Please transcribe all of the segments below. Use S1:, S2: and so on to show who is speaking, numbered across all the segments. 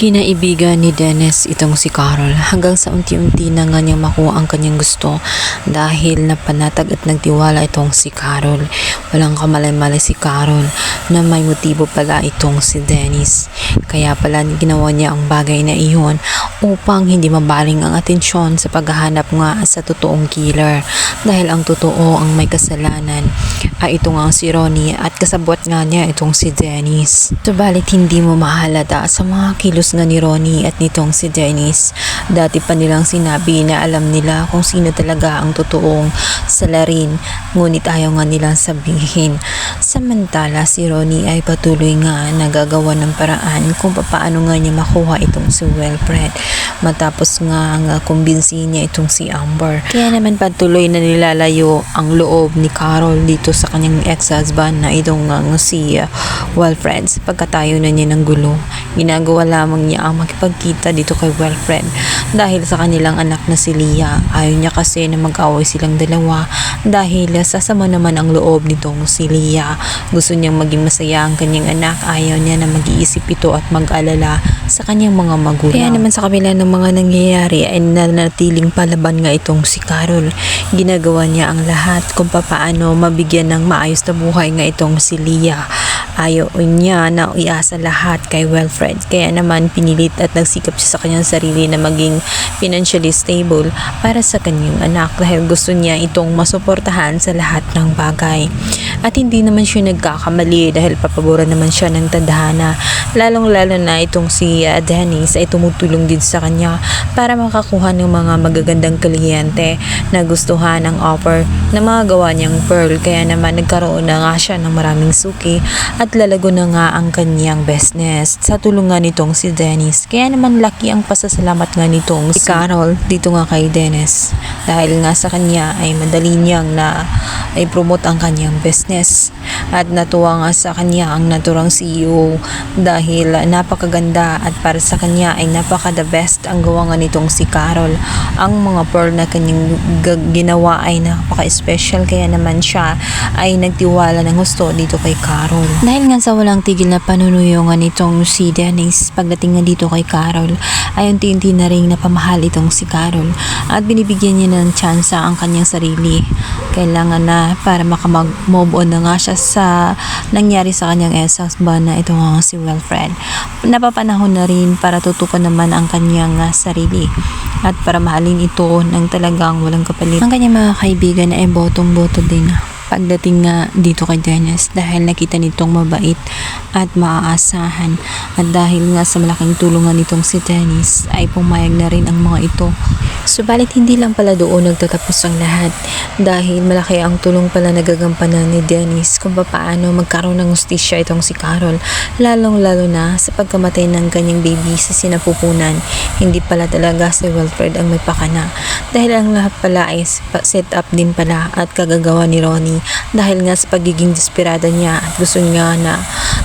S1: Kinaibigan ni Dennis itong si Carol hanggang sa unti-unti na nga niyang makuha ang kanyang gusto dahil napanatag at nagtiwala itong si Carol. Walang kamalay-malay si Carol na may motibo pala itong si Dennis. Kaya pala ginawa niya ang bagay na iyon upang hindi mabaling ang atensyon sa paghahanap nga sa totoong killer dahil ang totoo ang may kasalanan ay ito nga si Ronnie at kasabwat nga niya itong si Dennis. Subalit hindi mo mahalata sa mga kilos nga ni Ronnie at nitong si Dennis. Dati pa nilang sinabi na alam nila kung sino talaga ang totoong salarin ngunit ayaw nga nilang sabihin. Samantala si Ronnie ay patuloy nga nagagawa ng paraan kung paano nga niya makuha itong si Wilfred matapos nga nga kumbinsihin niya itong si Amber. Kaya naman patuloy na nilalayo ang loob ni Carol dito sa kanyang ex-husband na itong nga si uh, Wilfred pagkatayo na niya ng gulo. Ginagawa lamang niya ang makipagkita dito kay Wilfred dahil sa kanilang anak na si Leah. Ayaw niya kasi na mag-away silang dalawa dahil sasama naman ang loob nitong si Leah. Gusto niyang maging masaya ang kanyang anak. Ayaw niya na mag-iisip ito at mag-alala sa kanyang mga magulang. Kaya naman sa kabila ng mga nangyayari ay nanatiling palaban nga itong si Carol. Ginagawa niya ang lahat kung papaano mabigyan ng maayos na buhay nga itong si Leah. Ayaw niya na iasa lahat kay Wilfred. Kaya naman pinilit at nagsikap siya sa kanyang sarili na maging financially stable para sa kanyang anak dahil gusto niya itong masuportahan sa lahat ng bagay. At hindi naman siya nagkakamali dahil papaboran naman siya ng tadhana. Lalong-lalo na itong si uh, Dennis ay tumutulong din sa kanya para makakuha ng mga magagandang kliyente na gustuhan ang offer na mga gawa niyang pearl. Kaya naman nagkaroon na nga siya ng maraming suki at lalago na nga ang kanyang business sa tulungan nitong si Dennis. Kaya naman laki ang pasasalamat nga nitong si Carol dito nga kay Dennis dahil nga sa kanya ay madali niyang na ay promote ang kanyang business. At natuwa nga sa kanya ang naturang CEO dahil napakaganda at para sa kanya ay napaka the best ang gawa nga nitong si Carol. Ang mga pearl na kanyang ginawa ay napaka-special kaya naman siya ay nagtiwala ng gusto dito kay Carol. Dahil nga sa walang tigil na panunuyo nga nitong si Dennis pagdating nga dito kay Carol ay unti-unti na rin napamahal itong si Carol at binibigyan niya ng tsansa ang kanyang sarili. Kailangan na para makamag-move on na nga siya sa nangyari sa kanyang ex-husband na ito nga si Wilfred. Napapanahon na rin para tutukan naman ang kanyang ah, sarili at para mahalin ito ng talagang walang kapalit. Ang kanyang mga kaibigan ay botong-boto din pagdating nga dito kay Dennis dahil nakita nitong mabait at maaasahan. At dahil nga sa malaking tulungan nitong si Dennis ay pumayag na rin ang mga ito. Subalit hindi lang pala doon nagtatapos ang lahat. Dahil malaki ang tulong pala nagagampanan ni Dennis kung paano magkaroon ng ustisya itong si Carol. Lalong lalo na sa pagkamatay ng kanyang baby sa sinapupunan. Hindi pala talaga si Wilfred ang may pakana. Dahil ang lahat pala ay set up din pala at kagagawa ni Ronnie dahil nga sa pagiging desperada niya at gusto niya na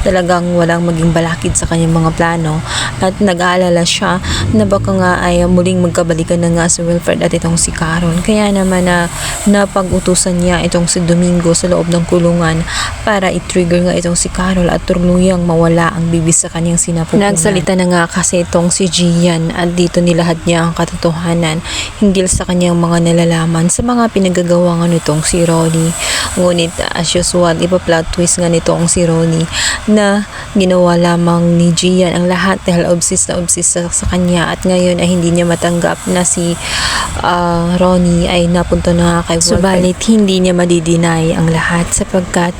S1: talagang walang maging balakid sa kanyang mga plano at nag-aalala siya na baka nga ay muling magkabalikan na nga si Wilfred at itong si Carol kaya naman na napag-utusan niya itong si Domingo sa loob ng kulungan para i-trigger nga itong si Carol at tuluyang mawala ang bibi sa kanyang sinapupunan. Nagsalita na nga kasi itong si Gian at dito nilahad niya ang katotohanan hinggil sa kanyang mga nalalaman sa mga pinagagawa nga nitong si Ronnie. Ngunit as usual, ipa-plot twist nga nitong si Ronnie na ginawa lamang ni Gian ang lahat dahil obsessed na obsessed sa, sa kanya at ngayon ay hindi niya matanggap na si ah, Ronnie ay napunta na nga kay Wilfred. Subalit hindi niya madidinay ang lahat sapagkat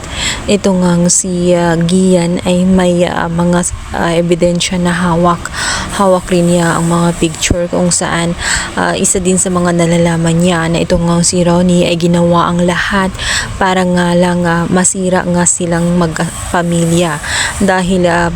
S1: ito ngang si ah, Gian ay may ah, mga ah, ebidensya na hawak. Hawak rin niya ang mga picture kung saan ah, isa din sa mga nalalaman niya na ito ngang si Ronnie ay ginawa ang lahat para nga lang ah, masira nga silang magpamilya dahil ah,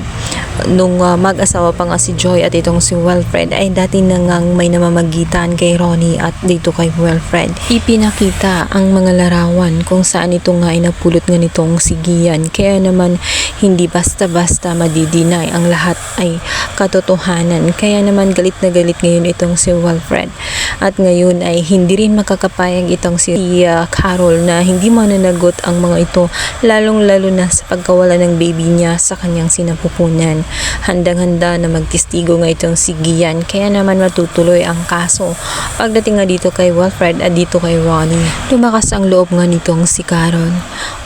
S1: nung ah, mag-asawa pa nga si Joy at itong si Wilfred ay dati na ngang may namamagitan kay Ronnie at dito kay Wilfred. Ipinakita ang mga larawan kung saan ito nga ay napulot nga nitong si Gian. Kaya naman hindi basta-basta madidinay ang lahat ay katotohanan. Kaya naman galit na galit ngayon itong si Wilfred. At ngayon ay hindi rin makakapayag itong si uh, Carol na hindi mananagot ang mga ito lalong lalo na sa pagkawala ng baby niya sa kanyang sinapupunan. Handang-handa na magtistigo nga itong si Gian kaya naman matutuloy ang kaso. Pagdating nga dito kay Wilfred at dito kay Ronnie, lumakas ang loob nga nitong si Carol.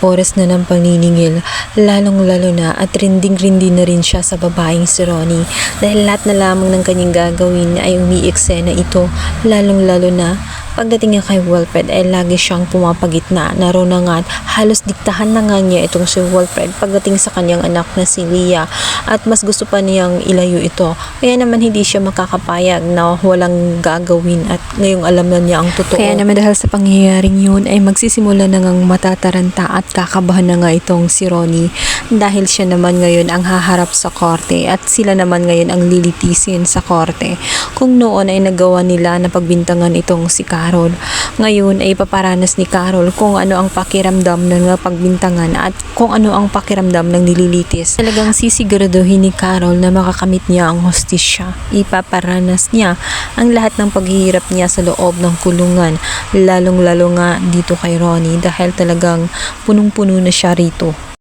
S1: Oras na ng paniningil, lalong lalo na at rinding-rindi na rin siya sa babaeng si Ronnie dahil lahat na lamang ng kanyang gagawin ay umiiksena ito lalong lalo na Pagdating niya kay Wilfred ay lagi siyang pumapagitna. Naroon na nga at halos diktahan na nga niya itong si Wilfred pagdating sa kanyang anak na si Leah at mas gusto pa niyang ilayo ito. Kaya naman hindi siya makakapayag na walang gagawin at ngayong alam na niya ang totoo. Kaya naman dahil sa pangyayaring yun ay magsisimula na ngang matataranta at kakabahan na nga itong si Ronnie dahil siya naman ngayon ang haharap sa korte at sila naman ngayon ang lilitisin sa korte. Kung noon ay nagawa nila na pagbintangan itong si Carol, ngayon ay ipaparanas ni Carol kung ano ang pakiramdam ng pagbintangan at kung ano ang pakiramdam ng nililitis. Talagang sisiguraduhin ni Carol na makakamit niya ang hostisya. Ipaparanas niya ang lahat ng paghihirap niya sa loob ng kulungan, lalong-lalo nga dito kay Ronnie dahil talagang punong-puno na siya rito.